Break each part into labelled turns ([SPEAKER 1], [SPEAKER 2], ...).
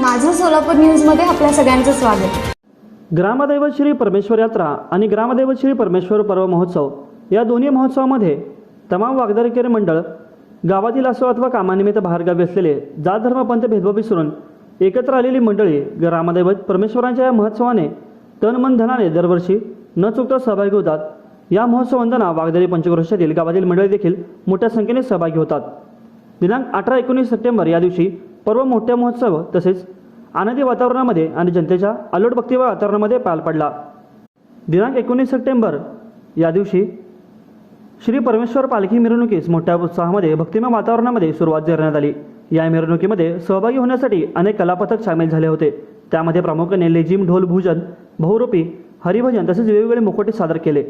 [SPEAKER 1] माझं सोलापूर न्यूजमध्ये आपल्या सगळ्यांचं स्वागत.
[SPEAKER 2] ग्रामदैवत श्री परमेश्वर यात्रा आणि ग्रामदैवत श्री परमेश्वर पर्व महोत्सव या दोन्ही महोत्सवामध्ये तमाम वागदारकेर मंडळ गावातील असो अथवा कामानिमित्त बाहेरगावी असलेले जात धर्म पंथ भेदभाव विसरून एकत्र आलेली मंडळी ग्रामदैवत परमेश्वरांच्या या महोत्सवाने तन मन धनाने दरवर्षी न चुकता सहभागी होतात. या महोत्सव वागदारी पंचक्रोशातील गावातील मंडळी देखील मोठ्या संख्येने सहभागी होतात. दिनांक अठरा एकोणीस सप्टेंबर या दिवशी पर्व मोठ्या महोत्सव तसेच आनंदी वातावरणामध्ये आणि जनतेच्या अलोट भक्ती वातावरणामध्ये पार पडला. दिनांक एकोणीस सप्टेंबर या दिवशी श्री परमेश्वर पालखी मिरवणुकीस मोठ्या उत्साहामध्ये भक्तिमय वातावरणामध्ये सुरुवात करण्यात आली. या मिरवणुकीमध्ये सहभागी होण्यासाठी अनेक कलापथक सामील झाले होते. त्यामध्ये प्रामुख्याने लेझिम ढोल भूजन बहुरूपी हरिभजन तसेच वेगवेगळे मुखोटे सादर केले.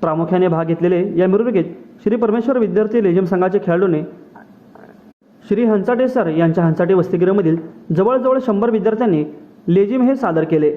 [SPEAKER 2] प्रामुख्याने भाग घेतलेले या मिरवणुकीत श्री परमेश्वर विद्यार्थी लेझिम संघाचे खेळाडूंनी श्री हंसाटे सर यांच्या हंसाटे वसतिगृहामधील जवळजवळ शंभर विद्यार्थ्यांनी लेझिम हे सादर केले.